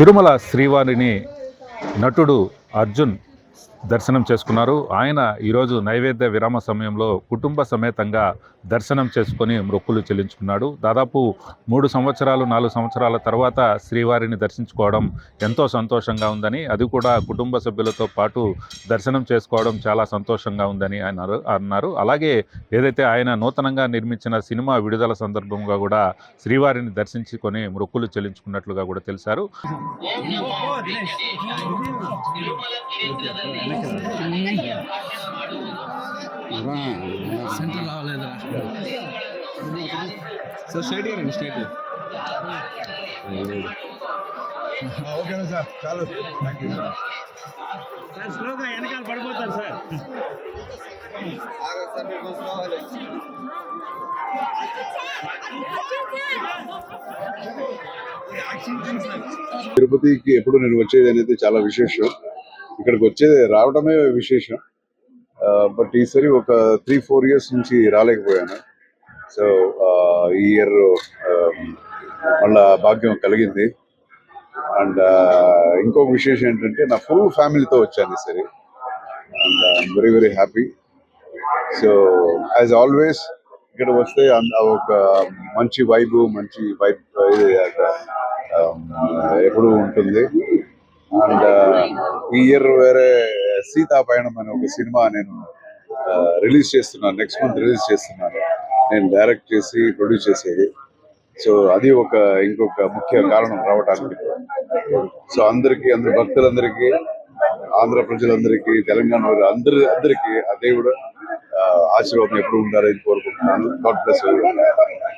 తిరుమల శ్రీవారిని నటుడు అర్జున్ దర్శనం చేసుకున్నారు. ఆయన ఈరోజు నైవేద్య విరామ సమయంలో కుటుంబ సమేతంగా దర్శనం చేసుకొని మొక్కులు చెల్లించుకున్నాడు. దాదాపు మూడు సంవత్సరాలు నాలుగు సంవత్సరాల తర్వాత శ్రీవారిని దర్శించుకోవడం ఎంతో సంతోషంగా ఉందని అది కూడా కుటుంబ సభ్యులతో పాటు దర్శనం చేసుకోవడం చాలా సంతోషంగా ఉందని ఆయన అన్నారు- అన్నారు. అలాగే ఏదైతే ఆయన నూతనంగా నిర్మించిన సినిమా విడుదల సందర్భంగా కూడా శ్రీవారిని దర్శించుకొని మొక్కులు చెల్లించుకున్నట్లుగా కూడా తెలిసారు. సెంటర్ రావలేదురా సార్ స్ట్రైట్ రండి స్టేట్ ఓకేనా సార్ చాలు థ్యాంక్ యూ సార్ స్లోగా వెనకాల పడిపోతారు సార్ తిరుపతికి ఎప్పుడు నేను వచ్చేది అనేది చాలా విశేషం. ఇక్కడికి వచ్చేది రావడమే విశేషం. బట్ ఈసారి ఒక త్రీ ఫోర్ ఇయర్స్ నుంచి రాలేకపోయాను. సో ఈ ఇయర్ మళ్ళా భాగ్యం కలిగింది. అండ్ ఇంకొక విశేషం ఏంటంటే నా ఫుల్ ఫ్యామిలీతో వచ్చాను ఈసారి. And I'm very very happy so as always ఇక్కడ వస్తే ఒక మంచి వైబ్ మంచి వైబ్ ఎప్పుడు ఉంటుంది. అండ్ uh, ఈ ఇయర్ వేరే సీతా పయనం అనే ఒక సినిమా నేను రిలీజ్ చేస్తున్నాను. నెక్స్ట్ మంత్ రిలీజ్ చేస్తున్నాను. నేను డైరెక్ట్ చేసి ప్రొడ్యూస్ చేసేది. సో అది ఒక ఇంకొక ముఖ్య కారణం రావడానికి. సో అందరికీ అందరి భక్తులందరికీ ఆంధ్ర ప్రజలందరికీ తెలంగాణ వారు అందరి అందరికీ ఆ దేవుడు ఆశీర్వాదం ఎప్పుడు ఉండాలని కోరుకుంటున్నాను. God bless